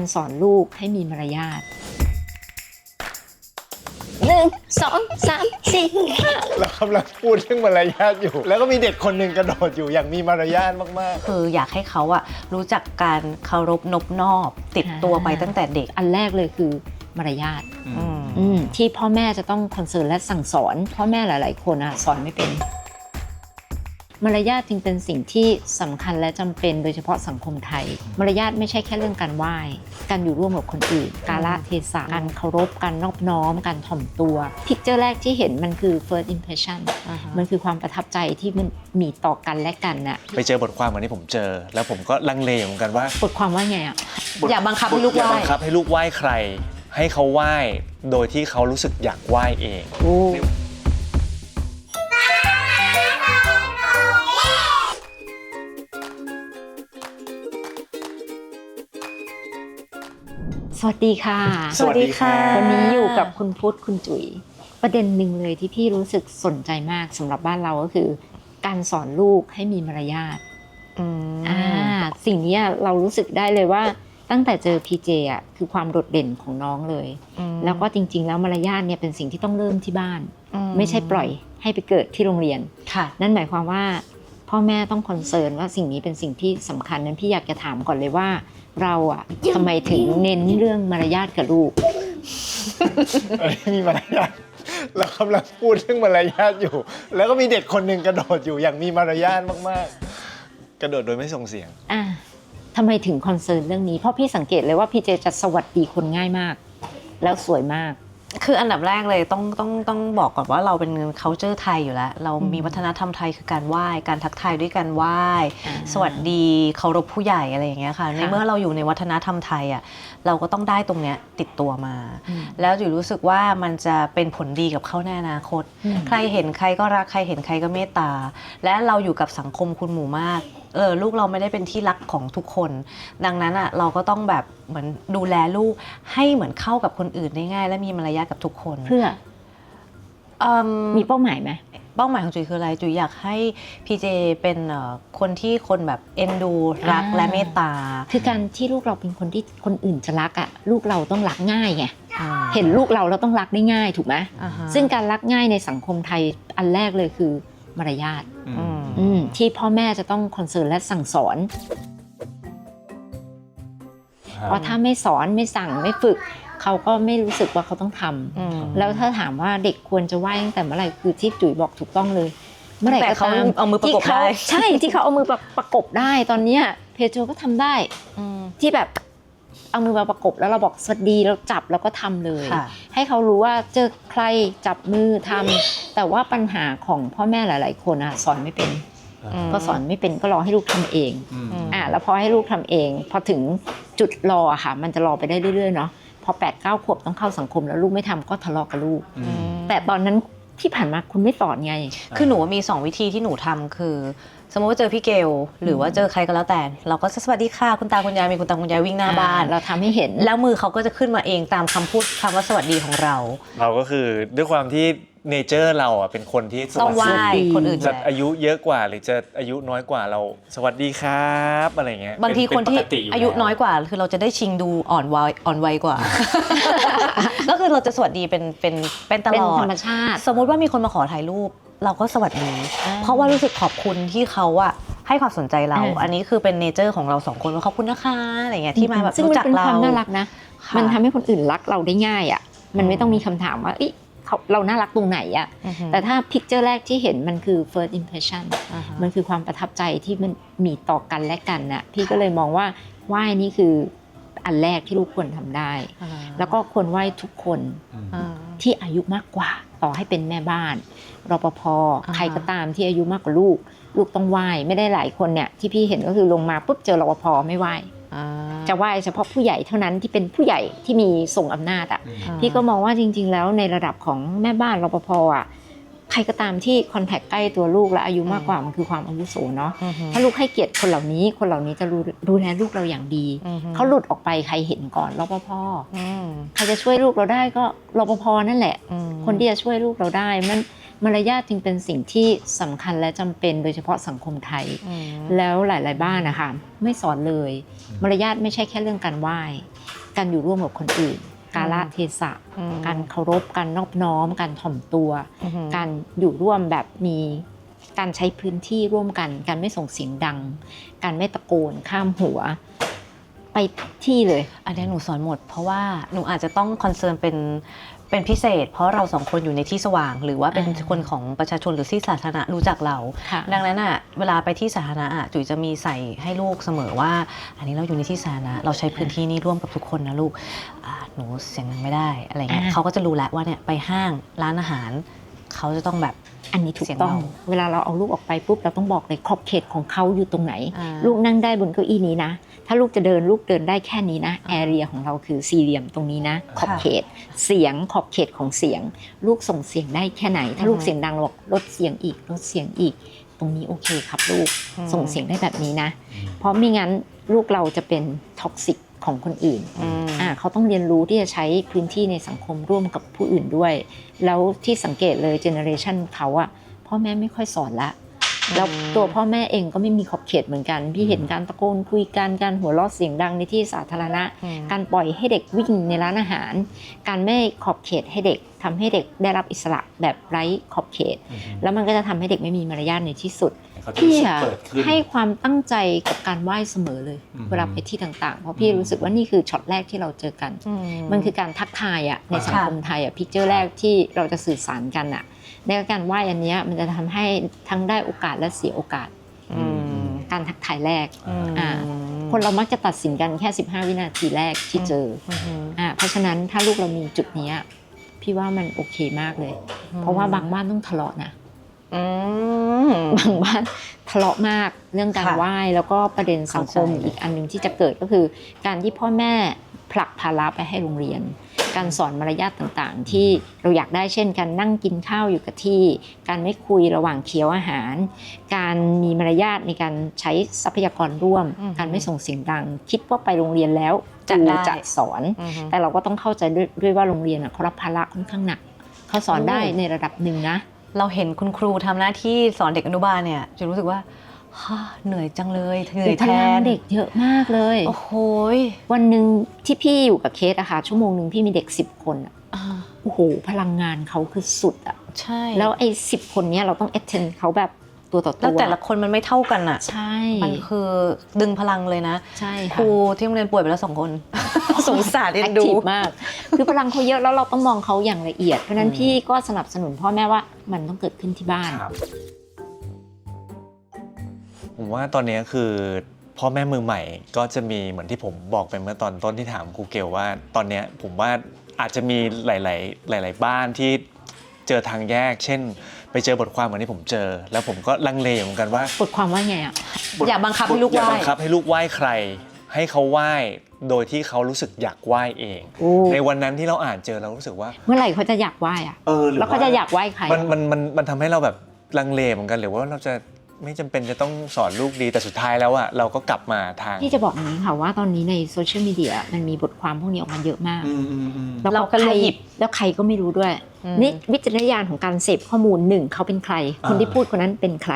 การสอนลูกให้มีมารยาทหนึ่งสองสามสี่ห้าเรากำลังพูดเรื่องมารยาทอยู่ แล้วก็มีเด็กคนหนึ่งกระโดดอยู่อย่างมีมารยาทมาก คืออยากให้เขาอะรู้จักการเคารพนบนอบติดตัวไปตั้งแต่เด็ก อันแรกเลยคือมารยาทอืมอืมที่พ่อแม่จะต้องคอนเซิร์นและสั่งสอน พ่อแม่หลาย ๆ คนอะสอนไม่เป็น มารยาทจึงเป็นสิ่งที่สำคัญและจำเป็นโดยเฉพาะสังคมไทย มารยาทไม่ใช่แค่เรื่องการไหว้ การอยู่ร่วมกับคนอื่น กาลเทศะการเคารพการนอบน้อม การถ่อมตัวพิกเจอร์แรกที่เห็นมันคือ first impression มันคือความประทับใจที่มันมีต่อกันและกันน่ะๆไปเจอบทความเหมือนที่ผมเจอ แล้วผมก็ลังเลเหมือนกันว่าบทความว่าไงอะอย่าบังคับให้ลูกอย่าไหว้บังคับให้ลูกไหว้ใคร ให้เขาไหว้โดยที่เขารู้สึกอยากไหว้เอง สวัสดีค่ะ สวัสดีค่ะ วันนี้อยู่กับคุณพุทธคุณจุ๋ยประเด็นหนึ่งเลยที่พี่รู้สึกสนใจมากสำหรับบ้านเราก็คือ การสอนลูกให้มีมารยาทอืมอ่าสิ่งเนี้ยเรารู้สึกได้เลยว่าตั้งแต่เจอพีเจอะคือความโดดเด่นของน้องเลยอืมแล้วก็จริง ๆ แล้วมารยาทเนี่ยเป็นสิ่งที่ต้องเริ่มที่บ้านอืไม่ใช่ปล่อยให้ไปเกิดที่โรงเรียนค่ะนั่นหมายความว่า พ่อแม่ต้องคอนเซิร์นว่าสิ่งนี้เป็นสิ่งที่สำคัญนั้นพี่อยากจะถามก่อนเลยว่า เราอะทำไมถึงเน้นเรื่องมารยาทกับลูกเอ้ยมีมารยาทเรากำลังพูดเรื่องมารยาทอยู่ แล้วก็มีเด็กคนหนึ่งกระโดดอยู่อย่างมีมารยาทมากๆ กระโดดโดยไม่ส่งเสียงอะทำไมถึงคอนเซิร์นเรื่องนี้เพราะพี่สังเกตเลยว่าพี่เจจะสวัสดีคนง่ายมาก แล้วสวยมาก คืออันดับแรกเลยต้องต้องต้องบอกก่อนว่าเราเป็น culture ไทยอยู่แล้ว เรามีอืมวัฒนธรรมไทยคือการไหว้การทักทายด้วยการไหว้อ่าสวัสดีเคารพผู้ใหญ่อะไรอย่างเงี้ยค่ะในเมื่อเราอยู่ในวัฒนธรรมไทยอะเราก็ต้องได้ตรงเนี้ยติดตัวมาอืมแล้วจุ๋ยรู้สึกว่ามันจะเป็นผลดีกับเขาในอนาคตอืมใครเห็นใครก็รักใครเห็นใครก็เมตตา และเราอยู่กับสังคมคุณหมู่มาก เออลูกเราไม่ได้เป็นที่รักของทุกคน ดังนั้นอะเราก็ต้องแบบเหมือนดูแลลูกให้เหมือนเข้ากับคนอื่นได้ง่าย และมีมารยาทกับทุกคนเพื่ออืมมีเป้าหมายไหมเป้าหมายของจุ๋ยคืออะไรจุ๋ยอยากให้พีเจเป็นเอ่อคนที่คนแบบเอ็นดูรักอ่าและเมตตา คือการที่ลูกเราเป็นคนที่คนอื่นจะรักอะลูกเราต้องรักง่ายไงอ่าเห็นลูกเราเราต้องรักได้ง่ายถูกไหมอ่าฮะซึ่งการรักง่ายในสังคมไทยอันแรกเลยคือ มารยาทอืมอืมที่พ่อแม่จะต้องคอนเซิร์นและสั่งสอนเพราะถ้าไม่สอนไม่สั่งไม่ฝึก เขาก็ไม่รู้สึกว่าเขาต้องทำอืมแล้วถ้าถามว่าเด็กควรจะไหว้ตั้งแต่เมื่อไหร่คือที่จุ๋ยบอกถูกต้องเลย เมื่อไหร่แต่ก็เขาตามเอามือประกบที่เขาได้ใช่ที่เขาเอามือแบบประกบได้ตอนเนี้ยเพโจก็ทำได้อืมที่แบบ เอามือมาประกบแล้วเราบอกสวัสดีเราจับแล้วก็ทำเลยค่ะให้เขารู้ว่าเจอใครจับมือทำแต่ว่าปัญหาของพ่อแม่หลาย ๆ คนอะสอนไม่เป็นมก็สอนไม่เป็นก็รอให้ลูกทำเองอืมอะแล้วพอให้ลูกทำเอง พอถึงจุดรออะค่ะ มันจะรอไปได้เรื่อยๆเนาะพอ8ปดเก้าขวบต้องเข้าสังคมแล้วลูกไม่ทำก็ทะเลาะกับลูกอืมแต่ตอนนั้น ที่ผ่านมาคุณไม่สอนไง คือหนูมีสองวิธีที่หนูทำคือ สมมติว่าเจอพี่เกลหรือว่าเจอใครก็แล้วแต่ เราก็จะสวัสดีค่ะคุณตาคุณยายมีคุณตาคุณยายวิ่งหน้าบ้าน เราทำให้เห็น แล้วมือเขาก็จะขึ้นมาเองตามคำพูดคำว่าสวัสดีของเรา เราก็คือด้วยความที่ เนเจอร์เราอะเป็นคนที่ต้องไหว้สวัสดีคนอื่นจะแหละอายุเยอะกว่าหรือจะอายุน้อยกว่าเรา สวัสดีครับอะไรเงี้ยบางทีเป็คนที่เป็ปกติแล้วอายุน้อยกว่า คือเราจะได้ชิงดูอ่อนวัยอ่อนวัยกว่า ก็คือเราจะสวัสดีเป็นเป็นเป็นตเป็นลอธรด รมชาติ สมมุติว่ามีคนมาขอถ่ายรูป เราก็สวัสดีอ่าเพราะว่ารู้สึกขอบคุณที่เขาอะให้ความสนใจเราอ่าอันนี้คือเป็นเนเจอร์ของเราสองคนว่าขอบคุณนะคะอะไรเงี้ยที่มาแบบซึ่งรู้มันจักเป็นคเราวามน่ารักนะ ค่ะ มันทำให้คนอื่นรักเราได้ง่ายอะ มันไม่อืมต้องมีคำถามว่าเอ้ย เขาเราน่ารักตรงไหนอะอือฮึแต่ถ้าพิกเจอร์แรกที่เห็นมันคือ first impression อ่าฮะมันคือความประทับใจที่มันมีต่อกันและกันน่ะพี่ก็เลยมองว่าไหว้นี่คืออันแรกที่ลูกควรทำได้อ่าแล้วก็ควรไหว้ทุกคนอ่าที่อายุมากกว่า ต่อให้เป็นแม่บ้านรปภอ่าฮะใครก็ตามที่อายุมากกว่าลูก ลูกต้องไหว้ไม่ได้หลายคนเนี่ยที่พี่เห็นก็คือลงมาปุ๊บเจอรปภไม่ไหว้อ่า จะไหว้เฉพาะผู้ใหญ่เท่านั้นที่เป็นผู้ใหญ่ที่มีทรงอำนาจอะอ่าพี่ก็มองว่าจริง ๆ แล้วในระดับของแม่บ้านรปภอะใครก็ตามที่คอนแทคใกล้ตัวลูกและอายุมากกว่ามันคือความอาวุโสเนาะอือฮึถ้าลูกให้เกียรติคนเหล่านี้ คนเหล่านี้จะรู้ดูแลลูกเราอย่างดีอือฮึเขาหลุดออกไปใครเห็นก่อนรปภอืมใครจะช่วยลูกเราได้ก็รปภนั่นแหละอืมคนที่จะช่วยลูกเราได้มัน มารยาทจึงเป็นสิ่งที่สำคัญและจำเป็นโดยเฉพาะสังคมไทยอืมแล้วหลาย ๆ บ้านนะคะไม่สอนเลย มารยาทไม่ใช่แค่เรื่องการไหว้ การอยู่ร่วมกับคนอื่น กาลเทศะอืมการเคารพ การนอบน้อม การถ่อมตัวอือหือการอยู่ร่วมแบบมีการใช้พื้นที่ร่วมกัน การไม่ส่งเสียงดัง การไม่ตะโกนข้ามหัว ไปทุกที่เลย อันนี้หนูสอนหมด เพราะว่าหนูอาจจะต้องคอนเซิร์นเป็นเป็นพิเศษ เพราะเราสองคนอยู่ในที่สว่าง หรือว่าเป็นอ่าคนของประชาชนหรือที่สาธารณะรู้จักเราค่ะดังนั้นอะเวลาไปที่สาธารณะอะจุ๋ยจะมีใส่ให้ลูกเสมอว่า อันนี้เราอยู่ในที่สาธารณะเราใช้พื้นที่นี้ร่วมกับทุกคนนะลูกอ่าหนูเสียงดังไม่ได้อะไรเงี้ยอ่าเขาก็จะรู้แล้วว่าเนี่ยไปห้างร้านอาหารเขาจะต้องแบบ อันนี้ถูเสีกยงต้องเบาเวลาเราเอาลูกออกไปปุ๊บเราต้องบอกเลยขอบเขตของเขาอยู่ตรงไหนอ่าลูกนั่งได้บนเก้าอี้นี้นะ ถ้าลูกจะเดินลูกเดินได้แค่นี้นะแอเรียของเราคือสี่เหลี่ยมตรงนี้นะ ขอบเขตเสียงขอบเขตของเสียง ลูกส่งเสียงได้แค่ไหน ถ้าลูกอือฮึเสียงดังเราบอกลดเสียงอีกลดเสียงอีก ตรงนี้โอเคครับลูกอืมส่งเสียงได้แบบนี้นะ เพราะไม่งั้นลูกเราจะเป็นท็อกซิก ของคนอื่นอืมอ่าเขาต้องเรียนรู้ที่จะใช้พื้นที่ในสังคมร่วมกับผู้อื่นด้วย แล้วที่สังเกตเลยเจเนอเรชันเขาอะพ่อแม่ไม่ค่อยสอนละแล้วตัวพ่อแม่เองก็ไม่มีขอบเขตเหมือนกัน พี่เห็นการตะโกนคุยกันการหัวเราะเสียงดังในที่สาธารณะอืมการปล่อยให้เด็กวิ่งในร้านอาหาร การไม่ขอบเขตให้เด็กทำให้เด็กได้รับอิสระแบบไร้ขอบเขต แล้วมันก็จะทำให้เด็กไม่มีมารยาทในที่สุด เขาจะพี่รู้สึกอะเปิดขึ้น ให้ความตั้งใจกับการไหว้เสมอเลย อืมเวลาไปที่ต่างๆ เพราะพี่อืมรู้สึกว่านี่คือช็อตแรกที่เราเจอกันมันคือการทักทายอะในสังคมไทยอะพิกเจอร์แรกที่เราจะสื่อสารกันอะในการไหว้อันเนี้ยมันจะทำให้ทั้งได้โอกาสและเสียโอกาส อืมการทักทายแรกอ่าอ่า คนเรามักจะตัดสินกันแค่ 15 วินาทีแรกที่เจอออืมอ่าเพราะฉะนั้นถ้าลูกเรามีจุดเนี้ยพี่ว่ามันโอเคมากเลย เพราะว่าบางบ้านต้องทะเลาะนะอืม บางบ้านทะเลาะมากเรื่องการค่ะไหว้แล้วก็ประเด็นสังคมเข้าใจอีกอันหนึ่งที่จะเกิดก็คือ การที่พ่อแม่ผลักภาระไปให้โรงเรียน การสอนมารยาทต่างๆ ที่เราอยากได้เช่น การนั่งกินข้าวอยู่กับที่ การไม่คุยระหว่างเคี้ยวอาหาร การมีมารยาทในการใช้ทรัพยากรร่วมอือฮึการไม่ส่งเสียงดัง คิดว่าไปโรงเรียนแล้วจะครูได้จะสอนอืมแต่เราก็ต้องเข้าใจด้วยด้วยว่าโรงเรียนอะเขารับภาระค่อนข้างหนักเขาสอนได้ในระดับหนึ่งนะ เราเห็นคุณครูทำหน้าที่สอนเด็กอนุบาลเนี่ยจะรู้สึกว่าฮ่าเหนื่อยจังเลยเหนื่อยพแทลังนเด็กเยอะมากเลย โอ้โหยวันหนึ่งที่พี่อยู่กับเคสอะค่ะชั่วโมงหนึ่งพี่มีเด็ก10คนอะอ่าโอ้โหพลังงานเขาคือสุดอะใช่ แล้วไอ้สิคนเนี้ยเราต้อง attend เขาแบบตัวต่อตัวแล้วแต่ละคนมันไม่เท่ากันอะใช่ มันคือดึงพลังเลยนะ ใช่คค่ะรูที่โรงเรียนป่วยไปแล้วสองคน สงสารเอ็นดูแอคทีฟมาก คือพลังเขาเยอะแล้วเราต้องมองเขาอย่างละเอียด เพราะฉะนั้นอืมพี่ก็สนับสนุนพ่อแม่ว่ามันต้องเกิดขึ้นที่บ้าน ครับผมว่าตอนนี้คือพ่อแม่มือใหม่ก็จะมีเหมือนที่ผมบอกไปเมื่อตอนต้นที่ถามครูเกลว่า ตอนเนี้ยผมว่าอาจจะมีหลาย ๆ หลาย ๆ บ้านที่เจอทางแยก เช่น ไปเจอบทความเหมือนที่ผมเจอ แล้วผมก็ลังเลอยู่เหมือนกันว่า บทความว่าไงอะอย่าบังคับให้ลูกอย่าไหว้ บังคับให้ลูกไหว้ใคร ให้เขาไหว้โดยที่เขารู้สึกอยากไหว้เอง โอ้ในวันนั้นที่เราอ่านเจอเรารู้สึกว่า เมื่อไหร่เขาจะอยากไหว้อะเออหรือแล้วเขาจะอยากไหว้ใครมันมันมันมันทำให้เราแบบลังเลเหมือนกันหรือว่าเราจะไม่จำเป็นจะต้องสอนลูกดีแต่สุดท้ายแล้วอะเราก็กลับมาทางพี่จะบอกอย่างนี้ค่ะว่าตอนนี้ในโซเชียลมีเดียมันมีบทความพวกนี้ออกมาเยอะมาก อืมอืมอืม แล้วเราก็เลยใครหยิบ แล้วใครก็ไม่รู้ด้วยอืมนี่วิจารณญาณของการเสพข้อมูลหนึ่งเขาเป็นใคร คนที่พูดคนนั้นเป็นใคร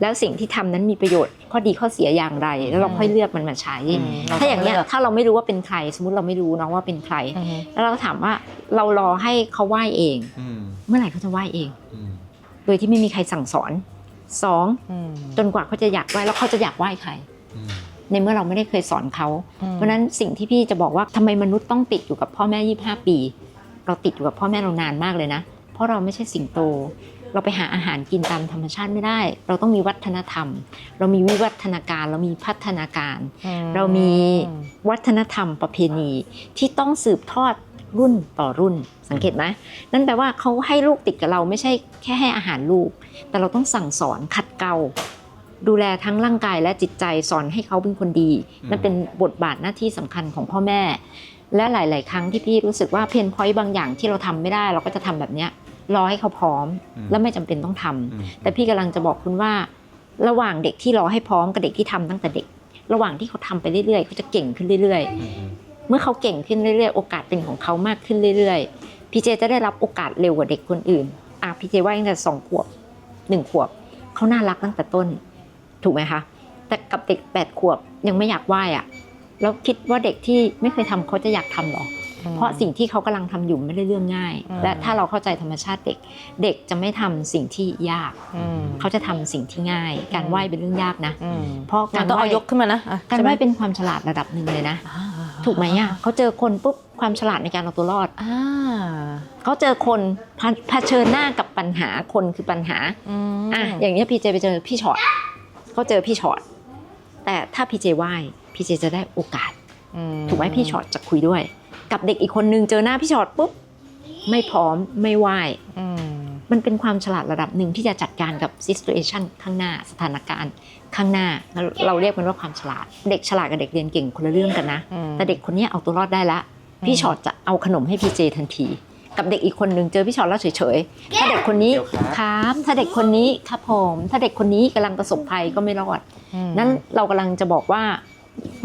แล้วสิ่งที่ทำนั้นมีประโยชน์ ข้อดีข้อเสียอย่างไร แล้วเราค่อยเลือกมันมาใช้อืมเราถ้าอย่างเนี้ยต้องเลือกถ้าเราไม่รู้ว่าเป็นใคร สมมติเราไม่รู้น้องว่าเป็นใครอืมแล้วเราก็ถามว่าเรารอให้เขาไหว้เองอืมเมื่อไหร่เขาจะไหว้เองอืมโดยที่ไม่มีใครสั่งสอนสองอืมจนกว่าเขาจะอยากไหว้แล้วเขาจะอยากไหว้ใครอืมในเมื่อเราไม่ได้เคยสอนเขาอืมเพราะฉะนั้นสิ่งที่พี่จะบอกว่าทำไมมนุษย์ต้องติดอยู่กับพ่อแม่ 25 ปี เราติดอยู่กับพ่อแม่เรานานมากเลยนะ เพราะเราไม่ใช่สิงโต เราไปหาอาหารกินตามธรรมชาติไม่ได้ เราต้องมีวัฒนธรรม เรามีวิวัฒนาการ เรามีพัฒนาการ เรามีวัฒนธรรมประเพณีที่ต้องสืบทอดรุ่นต่อรุ่นสังเกตไหมนั่นแปลว่าเขาให้ลูกติดกับเราไม่ใช่แค่ให้อาหารลูก แต่เราต้องสั่งสอนขัดเกลาดูแลทั้งร่างกายและจิตใจสอนให้เขาเป็นคนดี นั่นเป็นบทบาทหน้าที่สำคัญของพ่อแม่ และหลาย ๆ ครั้งที่พี่รู้สึกว่าเพนพอยต์บางอย่างที่เราทำไม่ได้ เราก็จะทำแบบเนี้ย รอให้เขาพร้อมอืมและไม่จำเป็นต้องทำอืมแต่พี่กำลังจะบอกคุณว่า ระหว่างเด็กที่รอให้พร้อมกับเด็กที่ทำตั้งแต่เด็ก ระหว่างที่เขาทำไปเรื่อยๆเขาจะเก่งขึ้นเรื่อยอืมๆเมื่อเขาเก่งขึ้นเรื่อยๆ โอกาสเป็นของเขามากขึ้นเรื่อยๆ พี่เจจะได้รับโอกาสเร็วกว่าเด็กคนอื่นอะพี่เจว่าตั้งแต่สองขวบหนึ่งขวบเขาน่ารักตั้งแต่ต้น ถูกไหมคะแต่กับเด็กแปดขวบยังไม่อยากไหว้อะแล้วคิดว่าเด็กที่ไม่เคยทำเขาจะอยากทำหรอ เพราะสิ่งที่เขากำลังทำอยู่ไม่ได้เรื่องง่ายอืมและถ้าเราเข้าใจธรรมชาติเด็ก เด็กจะไม่ทำสิ่งที่ยากอืมเขาจะทำสิ่งที่ง่าย การไหว้เป็นเรื่องยากนะอืมเพราะกาการรต้องไหว้เอายกขึ้นมานะอะการใช่ไหไหมว้เป็นความฉลาดระดับหนึ่งเลยนะอ่าถูกไหมอะเขาเจอคนปุ๊บความฉลาดในการเอาตัวรอดอ่าเขาเจอคนเผเผชิญหน้ากับปัญหาคนคือปัญหาอืมอะอย่างนี้ยพีเจไปเจอพี่ชอตเขาเจอพี่ชอตแต่ถ้าพีเจไหว้พีเจจะได้โอกาสถูกไหมพี่ชอตจะคุยด้วย กับเด็กอีกคนนึงเจอหน้าพี่ชอตปุ๊บไม่พร้อมไม่ไหวอืมมันเป็นความฉลาดระดับหนึ่งที่จะจัดการกับ situation ข้างหน้าสถานการณ์ข้างหน้าแล้วเราเรียกมันว่าความฉลาด เด็กฉลาดกับเด็กเรียนเก่งคนละเรื่องกันนะอืมแต่เด็กคนเนี้ยเอาตัวรอดได้ละ พี่ชอตจะเอาขนมให้พี่เจทันที กับเด็กอีกคนนึงเจอพี่ชอตแล้วเฉยๆถ้าเด็กคนนี้เดี๋ยวครับครับถ้าเด็กคนนี้ครับผมถ้าเด็กคนนี้กำลังประสบภัยก็ไม่รอดอืมนั้นเรากำลังจะบอกว่า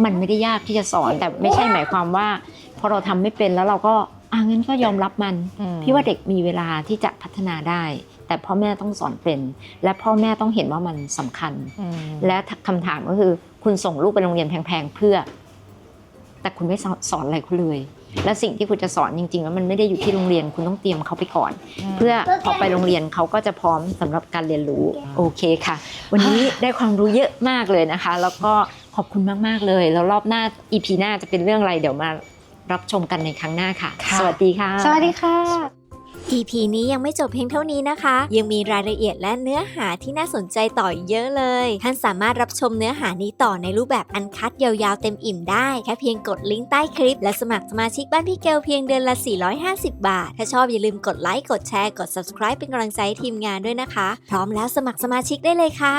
มันไม่ได้ยากที่จะสอนแต่ไม่ใช่หมายความว่าพ อเราทำไม่เป็นแล้วเราก็อะงั้นก็ยอมรับมันอืมพี่ว่าเด็กมีเวลาที่จะพัฒนาได้ แต่พ่อแม่ต้องสอนเป็น และพ่อแม่ต้องเห็นว่ามันสำคัญอืมและคำถามก็คือ คุณส่งลูกไปโรงเรียนแพงๆเพื่อ แต่คุณไม่สอนอะไรเขาเลยและสิ่งที่คุณจะสอนจริงๆแล้วมันไม่ได้อยู่ที่โรงเรียนคุณต้องเตรียมเขาไปก่อน เพื่อพอไปโรงเรียนเขาก็จะพร้อมสำหรับการเรียนรู้โอเคค่ะ วันนี้ได้ความรู้เยอะมากเลยนะคะ แล้วก็ขอบคุณมากๆเลย แล้วรอบหน้า EP หน้าจะเป็นเรื่องอะไรเดี๋ยวมา รับชมกันในครั้งหน้าค่ะ ค่ะ สวัสดีค่ะ สวัสดีค่ะ EP นี้ยังไม่จบเพียงเท่านี้นะคะ ยังมีรายละเอียดและเนื้อหาที่น่าสนใจต่ออีกเยอะเลย ท่านสามารถรับชมเนื้อหานี้ต่อในรูปแบบอันคัดยาวๆเต็มอิ่มได้ แค่เพียงกดลิงก์ใต้คลิป และสมัครสมาชิกบ้านพี่เกลเพียงเดือนละ 450 บาท ถ้าชอบอย่าลืมกดไลค์กดแชร์กด subscribe เป็นกำลังใจให้ทีมงานด้วยนะคะ พร้อมแล้วสมัครสมาชิกได้เลยค่ะ